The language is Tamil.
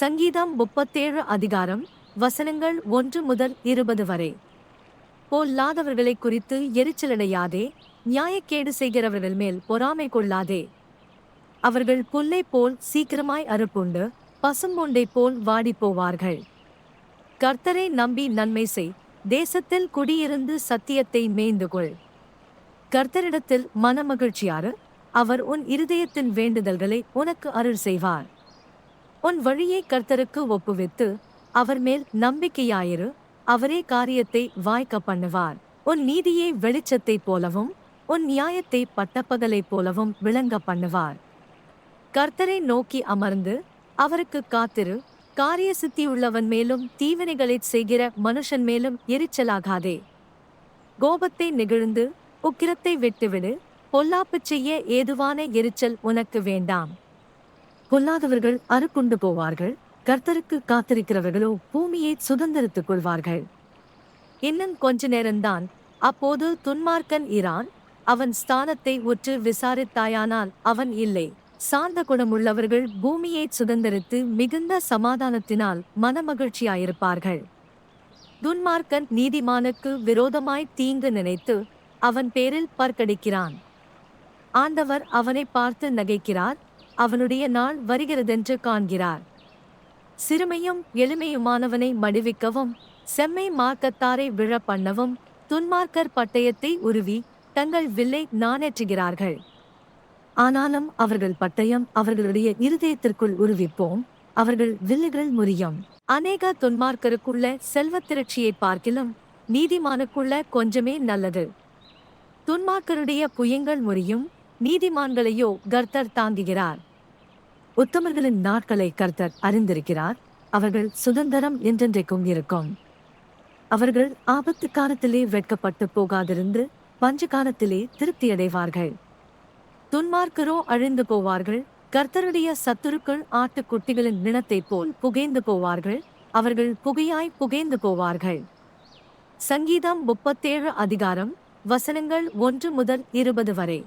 சங்கீதம் முப்பத்தேழு அதிகாரம் வசனங்கள் ஒன்று முதல் இருபது வரை. பொல்லாதவர்களை குறித்து எரிச்சலடையாதே நியாயக்கேடு செய்கிறவர்கள் மேல் பொறாமை கொள்ளாதே. அவர்கள் புல்லைப் போல் சீக்கிரமாய் அறுப்புண்டு பசும்பொண்டை போல் வாடிப் போவார்கள் கர்த்தரை நம்பி நன்மை செய் தேசத்தில் குடியிருந்து சத்தியத்தை மேய்ந்துகொள் கர்த்தரிடத்தில் மனமகிழ்ச்சியாறு அவர் உன் இருதயத்தின் வேண்டுதல்களை உனக்கு அருள் செய்வார். உன் வழியை கர்த்தருக்கு ஒப்புவித்து அவர் மேல் நம்பிக்கையாயிரு. அவரே காரியத்தை வாய்க்க பண்ணுவார். உன் நீதியை வெளிச்சத்தைப் போலவும் உன் நியாயத்தை பட்டப்பகலைப் போலவும் விளங்க பண்ணுவார். கர்த்தரை நோக்கி அமர்ந்து அவருக்கு காத்திரு. காரிய சித்தியுள்ளவன் மேலும் தீவினைகளை செய்கிற மனுஷன் மேலும் எரிச்சலாகாதே. கோபத்தை நெகிழ்ந்து உக்கிரத்தை விட்டுவிடு. பொல்லாப்புச் செய்ய ஏதுவான எரிச்சல் உனக்கு வேண்டாம். பொல்லாதவர்கள் அறுக்குண்டு போவார்கள். கர்த்தருக்கு காத்திருக்கிறவர்களோ பூமியை சுதந்திரித்துக் கொள்வார்கள். இன்னும் கொஞ்ச நேரம்தான். அப்போது துன்மார்க்கன் இரான் அவன் ஸ்தானத்தை உற்று விசாரித்தாயானால் அவன் இல்லை. சார்ந்த குணமுள்ளவர்கள் பூமியை சுதந்திரித்து மிகுந்த சமாதானத்தினால் மனமகிழ்ச்சியாயிருப்பார்கள். துன்மார்க்கன் நீதிமானுக்கு விரோதமாய் தீங்கு நினைத்து அவன் பேரில் பற்கடிக்கிறான். ஆண்டவர் அவனை பார்த்து நகைக்கிறார் அவனுடைய நாள் வருகிறதென்று காண்கிறார். சிறுமையும் எளிமையுமானவனை மடிவிக்கவும் செம்மை மார்க்கத்தாரை விழ பண்ணவும் துன்மார்க்கர் பட்டயத்தை உருவி தங்கள் வில்லை நாணேற்றுகிறார்கள் ஆனாலும் அவர்கள் பட்டயம் அவர்களுடைய இருதயத்திற்குள் உருவிப்போம் அவர்கள் வில்லுகள் முறியும். அநேக துன்மார்க்கருக்குள்ள செல்வத் திரட்சியை பார்க்கிலும் நீதிமானுக்குள்ள கொஞ்சமே நல்லது. துன்மார்க்கருடைய புயங்கள் முறியும் நீதிமான்களையோ கர்த்தர் தாங்குகிறார். உத்தமர்களின் நாட்களை கர்த்தர் அறிந்திருக்கிறார். அவர்கள் சுதந்திரம் என்றென்றைக்கும் இருக்கும். அவர்கள் ஆபத்து காலத்திலே வெட்கப்பட்டு போகாதிருந்து பஞ்ச காலத்திலே திருப்தியடைவார்கள் துன்மார்க்கரோ அழிந்து போவார்கள். கர்த்தருடைய சத்துருக்கள் ஆட்டுக்குட்டிகளின் நினத்தைப் போல் புகைந்து போவார்கள். அவர்கள் புகையாய் புகைந்து போவார்கள். சங்கீதம் முப்பத்தேழு அதிகாரம் வசனங்கள் ஒன்று முதல் இருபது வரை.